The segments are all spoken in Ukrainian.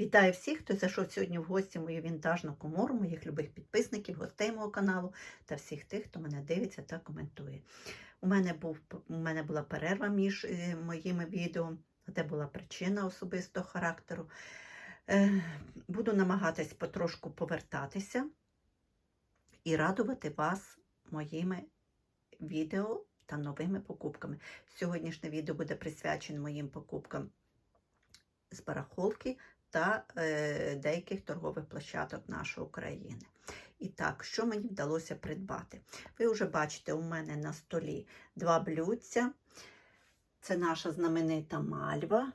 Вітаю всіх, хто зайшов сьогодні в гості в мою вінтажну комору, моїх любих підписників, гостей мого каналу та всіх тих, хто мене дивиться та коментує. У мене, був, у мене була перерва між е, моїми відео, де була причина особистого характеру. Е, буду намагатись потрошку повертатися і радувати вас моїми відео та новими покупками. Сьогоднішнє відео буде присвячене моїм покупкам з барахолки та е, деяких торгових площадок нашої України. І так, що мені вдалося придбати? Ви вже бачите, у мене на столі два блюдця. Це наша знаменита мальва.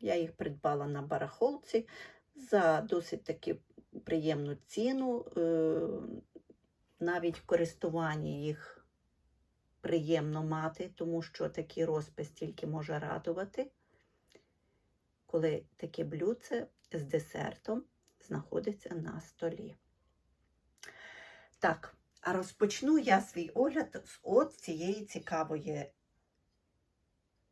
Я їх придбала на барахолці за досить таки приємну ціну. Е, навіть в користуванні їх приємно мати, тому що такий розпис тільки може радувати коли таке блюдце з десертом знаходиться на столі. Так, а розпочну я свій огляд з от цієї цікавої,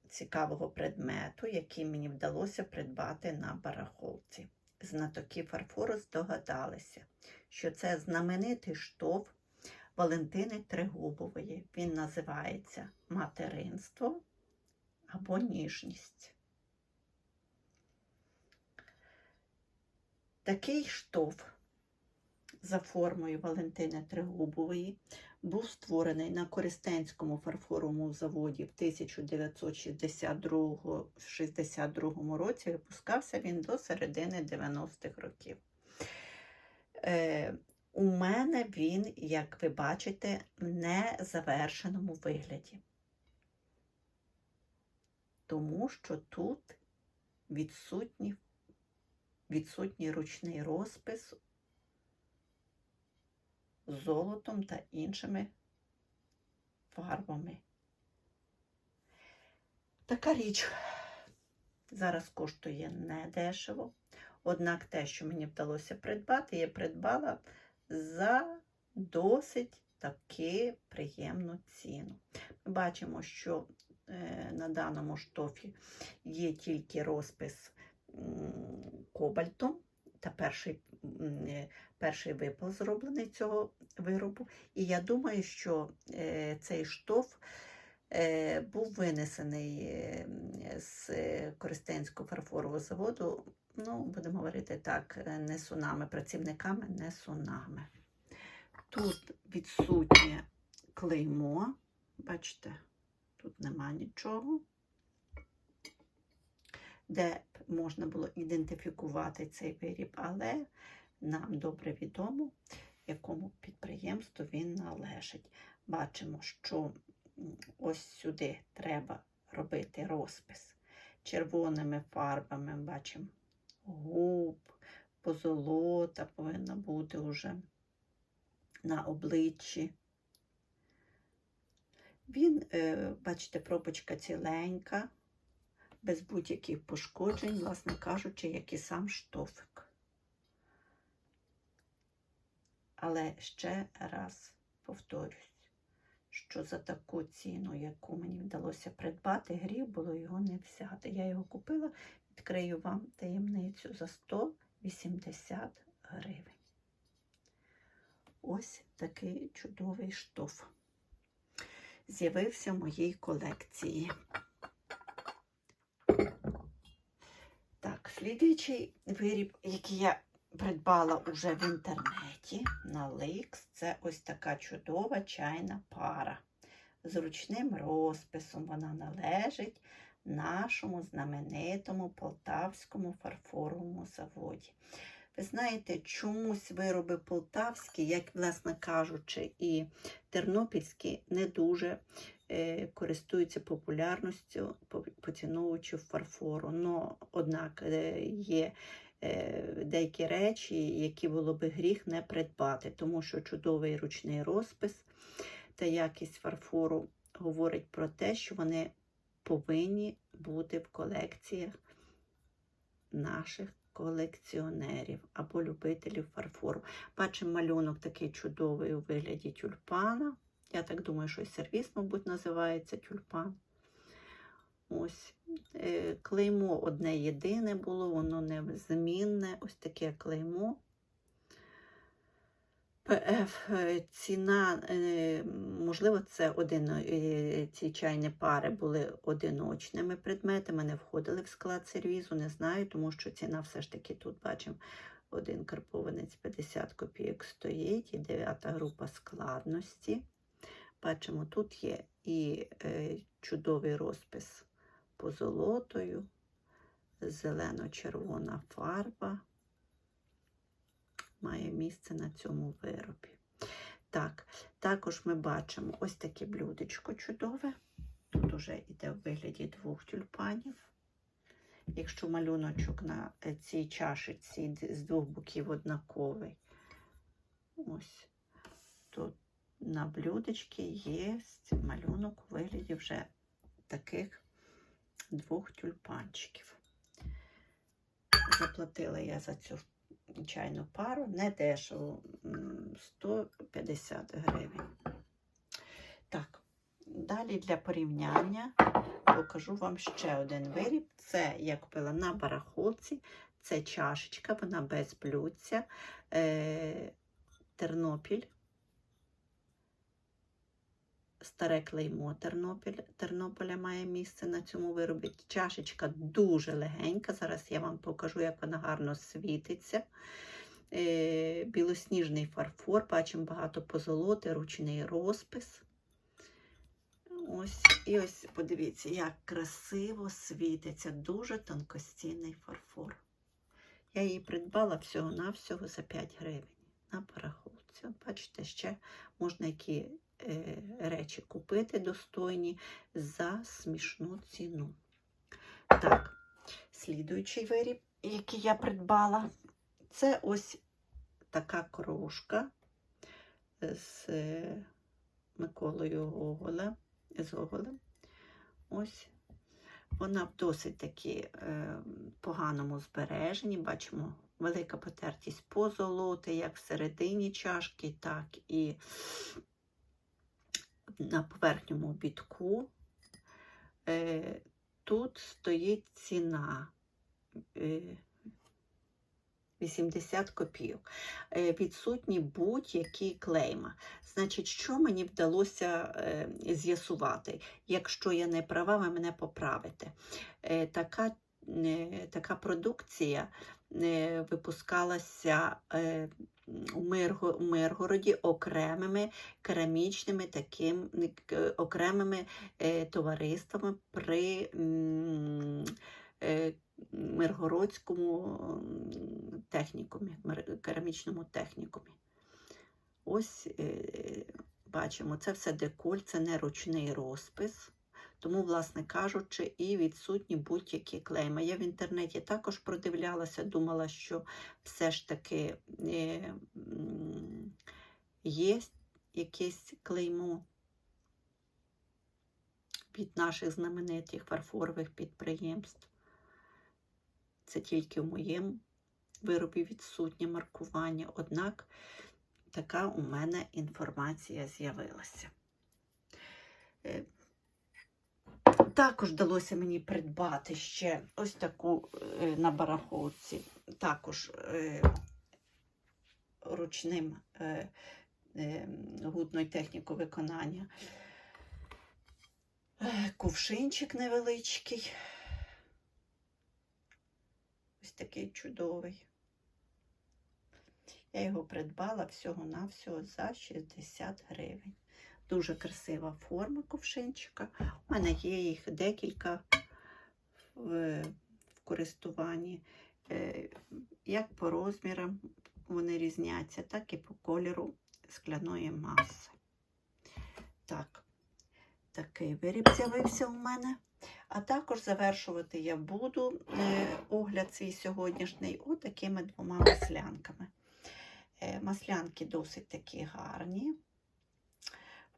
цікавого предмету, який мені вдалося придбати на барахолці. Знатоки фарфору здогадалися, що це знаменитий штоф Валентини Тригубової. Він називається материнство або ніжність. Такий штоф за формою Валентини Тригубової був створений на Користенському фарфоровому заводі в 1962 році. Випускався він до середини 90-х років. Е, у мене він, як ви бачите, в незавершеному вигляді. Тому що тут відсутні відсутній ручний розпис золотом та іншими фарбами. Така річ зараз коштує недешево. Однак те, що мені вдалося придбати, я придбала за досить таки приємну ціну. Ми бачимо, що е, на даному штофі є тільки розпис кобальтом та перший е, перший випал зроблений цього виробу. І я думаю, що е, цей штоф е, був винесений з Користенського фарфорового заводу, ну, будемо говорити так, не сунами, працівниками, не сунами. Тут відсутнє клеймо, бачите, тут нема нічого де можна було ідентифікувати цей виріб, але нам добре відомо, якому підприємству він належить. Бачимо, що ось сюди треба робити розпис червоними фарбами. Бачимо губ, позолота повинна бути вже на обличчі. Він, е, бачите, пробочка ціленька, без будь-яких пошкоджень, власне кажучи, як і сам штофик. Але ще раз повторюсь, що за таку ціну, яку мені вдалося придбати, гріх було його не взяти. Я його купила, відкрию вам таємницю за 180 гривень. Ось такий чудовий штоф. З'явився в моїй колекції. Так, слідуючий виріб, який я придбала уже в інтернеті на Lix, це ось така чудова чайна пара. З ручним розписом вона належить нашому знаменитому полтавському фарфоровому заводі. Ви знаєте, чомусь вироби полтавські, як, власне кажучи, і тернопільські не дуже користуються популярністю, поціновуючи фарфору. Но, однак е, є е, деякі речі, які було би гріх не придбати, тому що чудовий ручний розпис та якість фарфору говорить про те, що вони повинні бути в колекціях наших колекціонерів або любителів фарфору. Бачимо малюнок такий чудовий у вигляді тюльпана. Я так думаю, що сервіс, мабуть, називається тюльпан. Ось е, клеймо одне єдине було, воно незмінне. Ось таке клеймо. ПФ е, ціна, е, можливо, це один, ці чайні пари були одиночними предметами, не входили в склад сервізу, не знаю, тому що ціна все ж таки тут бачимо. Один карпованець 50 копійок стоїть, і дев'ята група складності. Бачимо, тут є і е, чудовий розпис позолотою, зелено-червона фарба має місце на цьому виробі. Так, також ми бачимо ось таке блюдечко чудове. Тут уже йде в вигляді двох тюльпанів. Якщо малюночок на е, цій чашиці з двох боків однаковий, ось на блюдечки є малюнок у вигляді вже таких двох тюльпанчиків. Заплатила я за цю чайну пару не дешево, 150 гривень. Так, далі для порівняння покажу вам ще один виріб. Це я купила на барахолці. Це чашечка, вона без блюдця. Е, Тернопіль. Старе клеймо Тернопіль, Тернополя має місце на цьому виробі. Чашечка дуже легенька. Зараз я вам покажу, як вона гарно світиться. Е, білосніжний фарфор, бачимо багато позолоти, ручний розпис. Ось, і ось подивіться, як красиво світиться. Дуже тонкостінний фарфор. Я її придбала всього-навсього за 5 гривень на парахолці. Бачите, ще можна які речі купити достойні за смішну ціну. Так, слідуючий виріб, який я придбала, це ось така кружка з е, Миколою Гоголем. З Гоголем. Ось вона в досить таки е, поганому збереженні. Бачимо велика потертість позолоти, як всередині чашки, так і на поверхньому бітку. Е, тут стоїть ціна. Е, 80 копійок. Е, Відсутні будь-які клейма. Значить, що мені вдалося е, з'ясувати? Якщо я не права, ви мене поправите. Е, Така, е, така продукція е, випускалася е, у Миргороді окремими керамічними таким, окремими е, товариствами при е, Миргородському технікумі, керамічному технікумі. Ось бачимо, це все деколь, це не ручний розпис. Тому, власне кажучи, і відсутні будь-які клейми. Я в інтернеті також продивлялася, думала, що все ж таки е, є якесь клеймо від наших знаменитих фарфорових підприємств. Це тільки в моєму виробі відсутнє маркування, однак така у мене інформація з'явилася. Також вдалося мені придбати ще ось таку е, на барахолці, також е, ручним е, гудною технікою виконання. Кувшинчик невеличкий. Ось такий чудовий. Я його придбала всього-навсього за 60 гривень. Дуже красива форма кувшинчика. У мене є їх декілька в, в користуванні. Е, Як по розмірам вони різняться, так і по кольору скляної маси. Так, такий виріб з'явився у мене. А також завершувати я буду е, огляд свій сьогоднішній отакими двома маслянками. Е, маслянки досить такі гарні.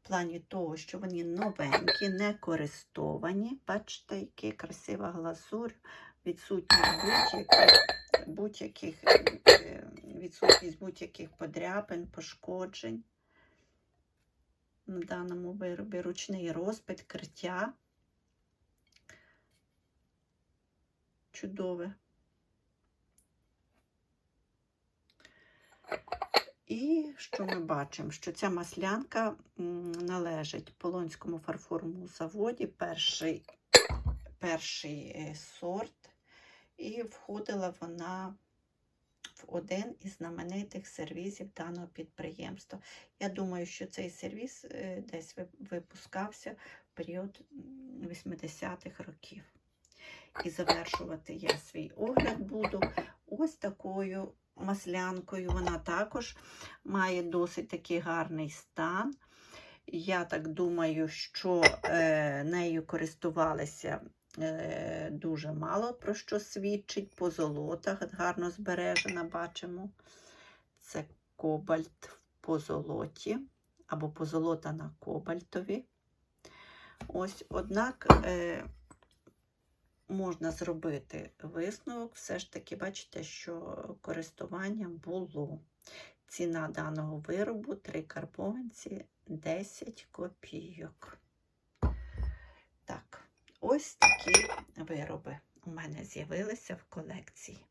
В плані того, що вони новенькі, не користовані. Бачите, яка красива глазурь, відсутність будь-яких, будь-яких, е, відсутність будь-яких подряпин, пошкоджень. На даному виробі ручний розпит, криття. чудове. І що ми бачимо? Що ця маслянка належить Полонському фарфоровому заводі, перший, перший е, сорт, і входила вона в один із знаменитих сервізів даного підприємства. Я думаю, що цей сервіз е, десь випускався в період 80-х років. І завершувати я свій огляд буду ось такою маслянкою. Вона також має досить такий гарний стан. Я так думаю, що е, нею користувалися е, дуже мало про що свідчить. Позолота гарно збережена, бачимо. Це кобальт в позолоті або позолота на кобальтові. Ось, однак е, можна зробити висновок, все ж таки, бачите, що користування було. Ціна даного виробу 3 карбованці 10 копійок. Так, ось такі вироби у мене з'явилися в колекції.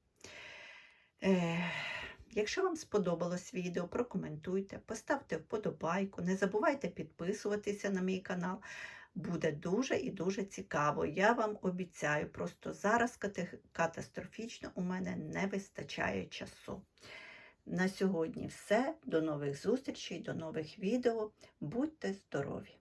Е, якщо вам сподобалось відео, прокоментуйте, поставте вподобайку, не забувайте підписуватися на мій канал. Буде дуже і дуже цікаво. Я вам обіцяю, просто зараз катастрофічно у мене не вистачає часу. На сьогодні все. До нових зустрічей, до нових відео. Будьте здорові!